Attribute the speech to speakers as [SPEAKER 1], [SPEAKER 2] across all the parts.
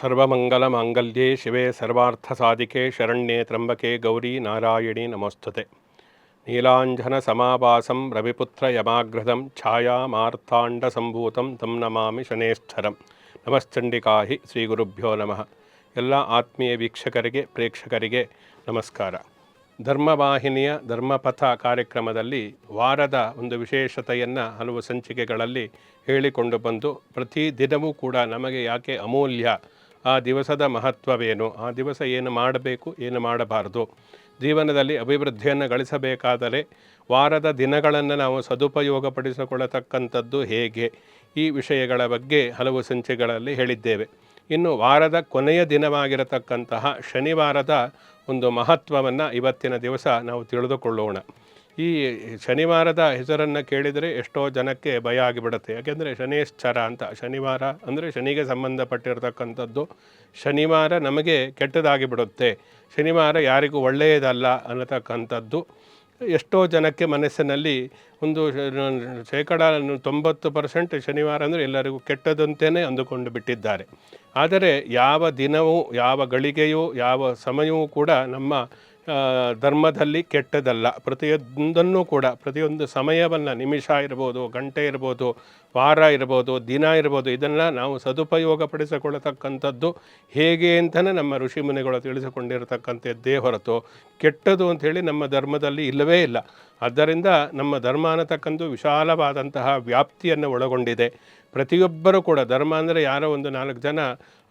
[SPEAKER 1] ಸರ್ವಮಂಗಲಮಾಂಗಲ್ಯೆ ಶಿವೆ ಸರ್ವಾರ್ಥಸಾಧಿಕೆ ಶರಣ್ಯೆ ತ್ರಂಬಕೆ ಗೌರಿ ನಾರಾಯಣಿ ನಮೋಸ್ಥತೆ ನೀಲಾಂಜನ ಸಮಾವಾಸಂ ರವಿಪುತ್ರ ಯಮಾಗ್ರದಂ ಛಾಯಾಮಾರ್ಥಾಂಡಸಂಭೂತಂ ತಂ ನಮಾಮಿ ಶನೇಶ್ವರಂ. ನಮಶ್ಚಂಡಿಕಾಹಿ ಶ್ರೀ ಗುರುಭ್ಯೋ ನಮಃ. ಎಲ್ಲ ಆತ್ಮೀಯ ವೀಕ್ಷಕರಿಗೆ, ಪ್ರೇಕ್ಷಕರಿಗೆ ನಮಸ್ಕಾರ. ಧರ್ಮವಾಹಿನಿಯ ಧರ್ಮಪಥ ಕಾರ್ಯಕ್ರಮದಲ್ಲಿ ವಾರದ ಒಂದು ವಿಶೇಷತೆಯನ್ನು ಹಲವು ಸಂಚಿಕೆಗಳಲ್ಲಿ ಹೇಳಿಕೊಂಡು ಬಂದು ಪ್ರತಿ ದಿನವೂ ಕೂಡ ನಮಗೆ ಯಾಕೆ ಅಮೂಲ್ಯ ಆ ದಿವಸದ ಮಹತ್ವವೇನು? ಆ ದಿವಸ ಏನು ಮಾಡಬೇಕು? ಏನು ಮಾಡಬಾರದು? ಜೀವನದಲ್ಲಿ ಅಭಿವೃದ್ಧಿಯನ್ನು ಗಳಿಸಬೇಕಾದರೆ ವಾರದ ದಿನಗಳನ್ನು ನಾವು ಸದುಪಯೋಗಪಡಿಸಿಕೊಳ್ಳತಕ್ಕಂಥದ್ದು ಹೇಗೆ? ಈ ವಿಷಯಗಳ ಬಗ್ಗೆ ಹಲವು ಸಂಚೆಗಳಲ್ಲಿ ಹೇಳಿದ್ದೇವೆ. ಇನ್ನು ವಾರದ ಕೊನೆಯ ದಿನವಾಗಿರತಕ್ಕಂತಹ ಶನಿವಾರದ ಒಂದು ಮಹತ್ವವನ್ನು ಇವತ್ತಿನ ದಿವಸ ನಾವು ತಿಳಿದುಕೊಳ್ಳೋಣ. ಈ ಶನಿವಾರದ ಹೆಸರನ್ನು ಕೇಳಿದರೆ ಎಷ್ಟೋ ಜನಕ್ಕೆ ಭಯ ಆಗಿಬಿಡುತ್ತೆ. ಯಾಕೆಂದರೆ ಶನೇಶ್ಚರ ಅಂತ, ಶನಿವಾರ ಅಂದರೆ ಶನಿಗೆ ಸಂಬಂಧಪಟ್ಟಿರತಕ್ಕಂಥದ್ದು ಶನಿವಾರ ನಮಗೆ ಕೆಟ್ಟದಾಗಿ ಬಿಡುತ್ತೆ ಶನಿವಾರ ಯಾರಿಗೂ ಒಳ್ಳೆಯದಲ್ಲ ಅನ್ನತಕ್ಕಂಥದ್ದು ಎಷ್ಟೋ ಜನಕ್ಕೆ ಮನಸ್ಸಿನಲ್ಲಿ ಒಂದು ಶೇಕಡ ತೊಂಬತ್ತು ಪರ್ಸೆಂಟ್ ಶನಿವಾರ ಅಂದರೆ ಎಲ್ಲರಿಗೂ ಕೆಟ್ಟದಂತೆಯೇ ಅಂದುಕೊಂಡು ಬಿಟ್ಟಿದ್ದಾರೆ. ಆದರೆ ಯಾವ ದಿನವೂ, ಯಾವ ಗಳಿಗೆಯೂ, ಯಾವ ಸಮಯವೂ ಕೂಡ ನಮ್ಮ ಧರ್ಮದಲ್ಲಿ ಕೆಟ್ಟದಲ್ಲ ಪ್ರತಿಯೊಂದನ್ನು ಕೂಡ ಪ್ರತಿಯೊಂದು ಸಮಯವನ್ನು ನಿಮಿಷ ಇರ್ಬೋದು ಗಂಟೆ ಇರ್ಬೋದು ವಾರ ಇರ್ಬೋದು, ದಿನ ಇರ್ಬೋದು ಇದನ್ನು ನಾವು ಸದುಪಯೋಗಪಡಿಸಿಕೊಳ್ಳತಕ್ಕಂಥದ್ದು ಹೇಗೆ ಅಂತಲೇ ನಮ್ಮ ಋಷಿ ಮುನಿಗಳು ತಿಳಿಸಿಕೊಂಡಿರತಕ್ಕಂಥದ್ದೇ ಹೊರತು ಕೆಟ್ಟದು ಅಂಥೇಳಿ ನಮ್ಮ ಧರ್ಮದಲ್ಲಿ ಇಲ್ಲವೇ ಇಲ್ಲ. ಆದ್ದರಿಂದ ನಮ್ಮ ಧರ್ಮ ಅನ್ನತಕ್ಕಂಥ ವಿಶಾಲವಾದಂತಹ ವ್ಯಾಪ್ತಿಯನ್ನು ಒಳಗೊಂಡಿದೆ. ಪ್ರತಿಯೊಬ್ಬರೂ ಕೂಡ ಧರ್ಮ ಅಂದರೆ ಯಾರೋ ಒಂದು ನಾಲ್ಕು ಜನ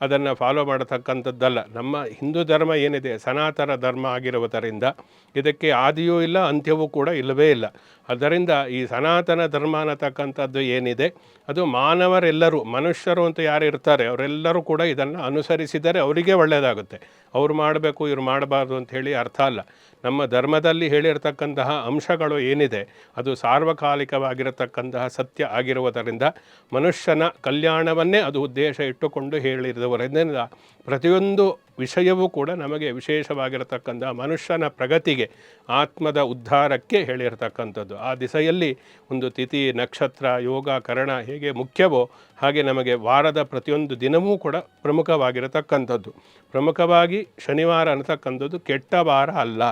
[SPEAKER 1] ಅದನ್ನು ಫಾಲೋ ಮಾಡತಕ್ಕಂಥದ್ದಲ್ಲ. ನಮ್ಮ ಹಿಂದೂ ಧರ್ಮ ಏನಿದೆ, ಸನಾತನ ಧರ್ಮ ಆಗಿರುವುದರಿಂದ ಇದಕ್ಕೆ ಆದಿಯೂ ಇಲ್ಲ, ಅಂತ್ಯವೂ ಕೂಡ ಇಲ್ಲವೇ ಇಲ್ಲ. ಅದರಿಂದ ಈ ಸನಾತನ ಧರ್ಮ ಅನ್ನತಕ್ಕಂಥದ್ದು ಏನಿದೆ ಅದು ಮಾನವರೆಲ್ಲರೂ, ಮನುಷ್ಯರು ಅಂತ ಯಾರು ಇರ್ತಾರೆ, ಅವರೆಲ್ಲರೂ ಕೂಡ ಇದನ್ನು ಅನುಸರಿಸಿದರೆ ಅವರಿಗೆ ಒಳ್ಳೆಯದಾಗುತ್ತೆ. ಅವ್ರು ಮಾಡಬೇಕು, ಇವ್ರು ಮಾಡಬಾರ್ದು ಅಂತ ಹೇಳಿ ಅರ್ಥ ಅಲ್ಲ. ನಮ್ಮ ಧರ್ಮದಲ್ಲಿ ಹೇಳಿರ್ತಕ್ಕಂತಹ ಅಂಶಗಳು ಏನಿದೆ, ಅದು ಸಾರ್ವಕಾಲಿಕವಾಗಿರತಕ್ಕಂತಹ ಸತ್ಯ ಆಗಿರುವುದರಿಂದ ಮನುಷ್ಯನ ಕಲ್ಯಾಣವನ್ನೇ ಅದು ಉದ್ದೇಶ ಇಟ್ಟುಕೊಂಡು ಹೇಳಿರುವುದರಿಂದ ಪ್ರತಿಯೊಂದು ವಿಷಯವೂ ಕೂಡ ನಮಗೆ ವಿಶೇಷವಾಗಿರತಕ್ಕಂಥ ಮನುಷ್ಯನ ಪ್ರಗತಿಗೆ, ಆತ್ಮದ ಉದ್ಧಾರಕ್ಕೆ ಹೇಳಿರತಕ್ಕಂಥದ್ದು. ಆ ದಿಸೆಯಲ್ಲಿ ಒಂದು ತಿಥಿ, ನಕ್ಷತ್ರ, ಯೋಗ, ಕರಣ ಹೇಗೆ ಮುಖ್ಯವೋ ಹಾಗೆ ನಮಗೆ ವಾರದ ಪ್ರತಿಯೊಂದು ದಿನವೂ ಕೂಡ ಪ್ರಮುಖವಾಗಿರತಕ್ಕಂಥದ್ದು. ಪ್ರಮುಖವಾಗಿ ಶನಿವಾರ ಅನ್ನತಕ್ಕಂಥದ್ದು ಕೆಟ್ಟ ವಾರ ಅಲ್ಲ.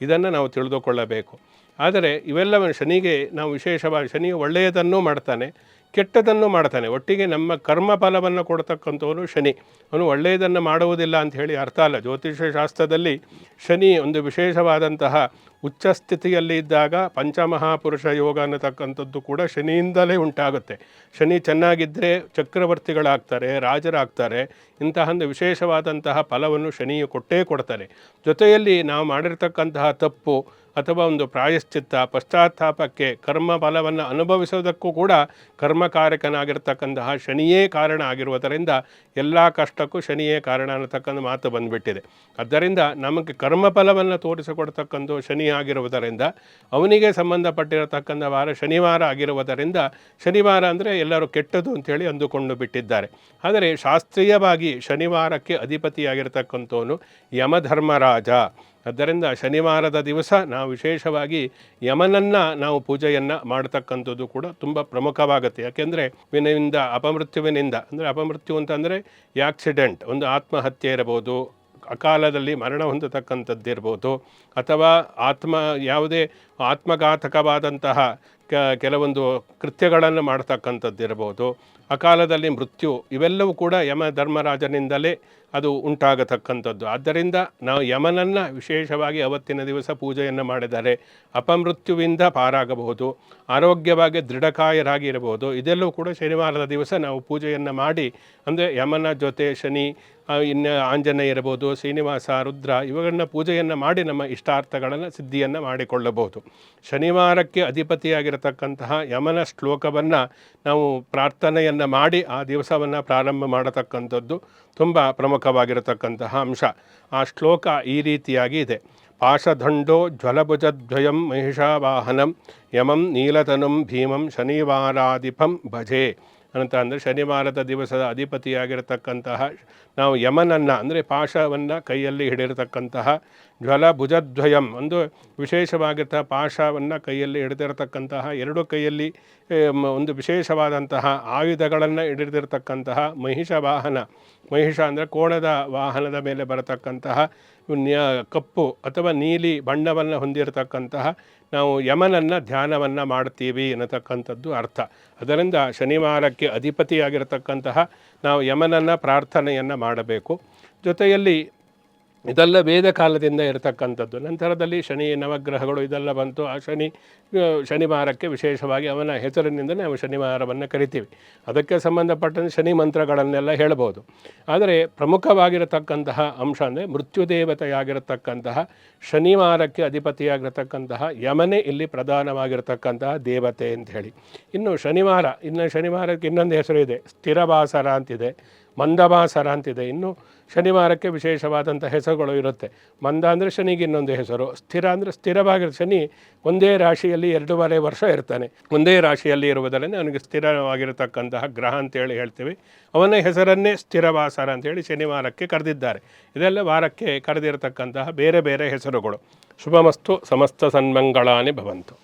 [SPEAKER 1] ಇದನ್ನು ನಾವು ತಿಳಿದುಕೊಳ್ಳಬೇಕು. ಆದರೆ ಇವೆಲ್ಲವನ್ನು ಶನಿಗೆ ನಾವು ವಿಶೇಷವಾಗಿ ಶನಿ ಒಳ್ಳೆಯದನ್ನು ಮಾಡ್ತಾನೆ ಕೆಟ್ಟದನ್ನು ಮಾಡ್ತಾನೆ. ಒಟ್ಟಿಗೆ ನಮ್ಮ ಕರ್ಮ ಫಲವನ್ನು ಕೊಡ್ತಕ್ಕಂಥವನು ಶನಿ. ಅವನು ಒಳ್ಳೆಯದನ್ನು ಮಾಡುವುದಿಲ್ಲ ಅಂತ ಹೇಳಿ ಅರ್ಥ ಅಲ್ಲ. ಜ್ಯೋತಿಷ್ಯ ಶಾಸ್ತ್ರದಲ್ಲಿ ಶನಿ ಒಂದು ವಿಶೇಷವಾದಂತಹ ಉಚ್ಚ ಸ್ಥಿತಿಯಲ್ಲಿ ಇದ್ದಾಗ ಪಂಚಮಹಾಪುರುಷ ಯೋಗ ಅನ್ನತಕ್ಕಂಥದ್ದು ಕೂಡ ಶನಿಯಿಂದಲೇ ಉಂಟಾಗುತ್ತೆ. ಶನಿ ಚೆನ್ನಾಗಿದ್ದರೆ ಚಕ್ರವರ್ತಿಗಳಾಗ್ತಾರೆ, ರಾಜರಾಗ್ತಾರೆ, ಇಂತಹ ಒಂದು ವಿಶೇಷವಾದಂತಹ ಫಲವನ್ನು ಶನಿಯು ಕೊಟ್ಟೇ ಕೊಡ್ತಾರೆ. ಜೊತೆಯಲ್ಲಿ ನಾವು ಮಾಡಿರ್ತಕ್ಕಂತಹ ತಪ್ಪು ಅಥವಾ ಒಂದು ಪ್ರಾಯಶ್ಚಿತ್ತ, ಪಶ್ಚಾತ್ತಾಪಕ್ಕೆ ಕರ್ಮ ಫಲವನ್ನು ಅನುಭವಿಸೋದಕ್ಕೂ ಕೂಡ ಕರ್ಮಕಾರಕನಾಗಿರ್ತಕ್ಕಂತಹ ಶನಿಯೇ ಕಾರಣ ಆಗಿರುವುದರಿಂದ ಎಲ್ಲ ಕಷ್ಟಕ್ಕೂ ಶನಿಯೇ ಕಾರಣ ಅನ್ನತಕ್ಕಂಥ ಮಾತು ಬಂದುಬಿಟ್ಟಿದೆ. ಆದ್ದರಿಂದ ನಮಗೆ ಕರ್ಮ ಕರ್ಮಫಲವನ್ನು ತೋರಿಸಿಕೊಡ್ತಕ್ಕಂಥ ಶನಿ ಆಗಿರುವುದರಿಂದ, ಅವನಿಗೆ ಸಂಬಂಧಪಟ್ಟಿರತಕ್ಕಂಥ ವಾರ ಶನಿವಾರ ಆಗಿರುವುದರಿಂದ, ಶನಿವಾರ ಅಂದರೆ ಎಲ್ಲರೂ ಕೆಟ್ಟದು ಅಂತೇಳಿ ಅಂದುಕೊಂಡು ಬಿಟ್ಟಿದ್ದಾರೆ. ಆದರೆ ಶಾಸ್ತ್ರೀಯವಾಗಿ ಶನಿವಾರಕ್ಕೆ ಅಧಿಪತಿಯಾಗಿರ್ತಕ್ಕಂಥವನು ಯಮಧರ್ಮರಾಜ. ಆದ್ದರಿಂದ ಶನಿವಾರದ ದಿವಸ ನಾವು ವಿಶೇಷವಾಗಿ ಯಮನನ್ನು ನಾವು ಪೂಜೆಯನ್ನು ಮಾಡತಕ್ಕಂಥದ್ದು ಕೂಡ ತುಂಬ ಪ್ರಮುಖವಾಗುತ್ತೆ. ಯಾಕೆಂದರೆ ವಿನಿಂದ ಅಪಮೃತ್ಯುವಿನಿಂದ, ಅಂದರೆ ಅಪಮೃತ್ಯು ಅಂತಂದರೆ ಆಕ್ಸಿಡೆಂಟ್ ಒಂದು ಆತ್ಮಹತ್ಯೆ ಇರಬಹುದು. ಅಕಾಲದಲ್ಲಿ ಮರಣ ಹೊಂದತಕ್ಕಂಥದ್ದಿರ್ಬೋದು ಅಥವಾ ಆತ್ಮ, ಯಾವುದೇ ಆತ್ಮಘಾತಕವಾದಂತಹ ಕೆಲವೊಂದು ಕೃತ್ಯಗಳನ್ನು ಮಾಡ್ತಕ್ಕಂಥದ್ದಿರ್ಬೋದು ಅಕಾಲದಲ್ಲಿ ಮೃತ್ಯು, ಇವೆಲ್ಲವೂ ಕೂಡ ಯಮ ಧರ್ಮರಾಜನಿಂದಲೇ ಅದು ಉಂಟಾಗತಕ್ಕಂಥದ್ದು. ಆದ್ದರಿಂದ ನಾವು ಯಮನನ್ನು ವಿಶೇಷವಾಗಿ ಅವತ್ತಿನ ದಿವಸ ಪೂಜೆಯನ್ನು ಮಾಡಿದರೆ ಅಪಮೃತ್ಯುವಿಂದ ಪಾರಾಗಬಹುದು. ಆರೋಗ್ಯವಾಗಿ ದೃಢಕಾಯರಾಗಿರಬಹುದು. ಇದೆಲ್ಲವೂ ಕೂಡ ಶನಿವಾರದ ದಿವಸ ನಾವು ಪೂಜೆಯನ್ನು ಮಾಡಿ, ಅಂದರೆ ಯಮನ ಜೊತೆ ಶನಿ ಇನ್ನು ಆಂಜನೇಯ ಇರಬಹುದು ಶ್ರೀನಿವಾಸ, ರುದ್ರ, ಇವುಗಳನ್ನ ಪೂಜೆಯನ್ನು ಮಾಡಿ ನಮ್ಮ ಇಷ್ಟಾರ್ಥಗಳನ್ನು ಸಿದ್ಧಿಯನ್ನು ಮಾಡಿಕೊಳ್ಳಬಹುದು. ಶನಿವಾರಕ್ಕೆ ಅಧಿಪತಿಯಾಗಿರತಕ್ಕಂತಹ ಯಮನ ಶ್ಲೋಕವನ್ನು ನಾವು ಪ್ರಾರ್ಥನೆಯನ್ನು ಮಾಡಿ ಆ ದಿವಸವನ್ನು ಪ್ರಾರಂಭ ಮಾಡತಕ್ಕಂಥದ್ದು ತುಂಬ ಪ್ರಮುಖವಾಗಿರತಕ್ಕಂತಹ ಅಂಶ. ಆ ಶ್ಲೋಕ ಈ ರೀತಿಯಾಗಿ ಇದೆ. ಪಾಶದಂಡೋ ಜ್ವಲಭುಜದ್ವಯಂ ಮಹಿಷಾವಾಹನಂ ಯಮಂ ನೀಲತನುಂ ಭೀಮಂ ಶನಿವಾರಾಧಿಪಂ ಭಜೆ. ಅಂತ ಅಂದರೆ ಶನಿವಾರದ ದಿವಸದ ಅಧಿಪತಿಯಾಗಿರತಕ್ಕಂತಹ ನಾವು ಯಮನನ್ನು ಅಂದರೆ ಪಾಶವನ್ನು ಕೈಯಲ್ಲಿ ಹಿಡಿರತಕ್ಕಂತಹ ಜ್ವಲ ಭುಜದ್ವಯಂ ಒಂದು ವಿಶೇಷವಾಗಿರ್ತ ಪಾಶವನ್ನು ಕೈಯಲ್ಲಿ ಹಿಡಿದಿರತಕ್ಕಂತಹ ಎರಡು ಕೈಯಲ್ಲಿ ಒಂದು ವಿಶೇಷವಾದಂತಹ ಆಯುಧಗಳನ್ನು ಹಿಡಿದಿರತಕ್ಕಂತಹ ಮಹಿಷ ವಾಹನ ಮಹಿಷ ಅಂದರೆ ಕೋಣದ ವಾಹನದ ಮೇಲೆ ಬರತಕ್ಕಂತಹ ಕಪ್ಪು ಅಥವಾ ನೀಲಿ ಬಣ್ಣವನ್ನು ಹೊಂದಿರತಕ್ಕಂತಹ ನಾವು ಯಮನನ್ನು ಧ್ಯಾನವನ್ನು ಮಾಡ್ತೀವಿ ಅನ್ನತಕ್ಕಂಥದ್ದು ಅರ್ಥ. ಅದರಿಂದ ಶನಿವಾರಕ್ಕೆ ಅಧಿಪತಿಯಾಗಿರತಕ್ಕಂತಹ ನಾವು ಯಮನನ್ನು ಪ್ರಾರ್ಥನೆಯನ್ನು ಮಾಡಬೇಕು. ಜೊತೆಯಲ್ಲಿ ಇದೆಲ್ಲ ವೇದ ಕಾಲದಿಂದ ಇರತಕ್ಕಂಥದ್ದು. ನಂತರದಲ್ಲಿ ಶನಿ, ನವಗ್ರಹಗಳು ಇದೆಲ್ಲ ಬಂತು. ಆ ಶನಿ ಶನಿವಾರಕ್ಕೆ ವಿಶೇಷವಾಗಿ ಅವನ ಹೆಸರಿನಿಂದಲೇ ನಾವು ಶನಿವಾರವನ್ನು ಕರಿತೀವಿ. ಅದಕ್ಕೆ ಸಂಬಂಧಪಟ್ಟಂತೆ ಶನಿ ಮಂತ್ರಗಳನ್ನೆಲ್ಲ ಹೇಳ್ಬೋದು. ಆದರೆ ಪ್ರಮುಖವಾಗಿರತಕ್ಕಂತಹ ಅಂಶ ಅಂದರೆ ಮೃತ್ಯುದೇವತೆಯಾಗಿರತಕ್ಕಂತಹ, ಶನಿವಾರಕ್ಕೆ ಅಧಿಪತಿಯಾಗಿರತಕ್ಕಂತಹ ಯಮನೇ ಇಲ್ಲಿ ಪ್ರಧಾನವಾಗಿರತಕ್ಕಂತಹ ದೇವತೆ ಅಂತ ಹೇಳಿ. ಇನ್ನು ಶನಿವಾರ, ಇನ್ನು ಶನಿವಾರಕ್ಕೆ ಇನ್ನೊಂದು ಹೆಸರು ಇದೆ, ಸ್ಥಿರವಾಸರ ಅಂತಿದೆ. ಮಂದವಾಸರ ಅಂತಿದೆ. ಇನ್ನು ಶನಿವಾರಕ್ಕೆ ವಿಶೇಷವಾದಂಥ ಹೆಸರುಗಳು ಇರುತ್ತೆ. ಮಂದ ಅಂದರೆ ಶನಿಗೆ ಇನ್ನೊಂದು ಹೆಸರು, ಸ್ಥಿರ ಅಂದರೆ ಸ್ಥಿರವಾಗಿರೋ ಶನಿ ಒಂದೇ ರಾಶಿಯಲ್ಲಿ ಎರಡೂವರೆ ವರ್ಷ ಇರ್ತಾನೆ. ಒಂದೇ ರಾಶಿಯಲ್ಲಿ ಇರುವುದರಿಂದ ಅವನಿಗೆ ಸ್ಥಿರವಾಗಿರತಕ್ಕಂತಹ ಗ್ರಹ ಅಂತೇಳಿ ಹೇಳ್ತೀವಿ. ಅವನ ಹೆಸರನ್ನೇ ಸ್ಥಿರವಾಸರ ಅಂತೇಳಿ ಶನಿವಾರಕ್ಕೆ ಕರೆದಿದ್ದಾರೆ. ಇದೆಲ್ಲ ವಾರಕ್ಕೆ ಕರೆದಿರತಕ್ಕಂತಹ ಬೇರೆ ಬೇರೆ ಹೆಸರುಗಳು. ಶುಭಮಸ್ತು, ಸಮಸ್ತ ಸನ್ಮಂಗಳಾನಿ ಭವಂತು.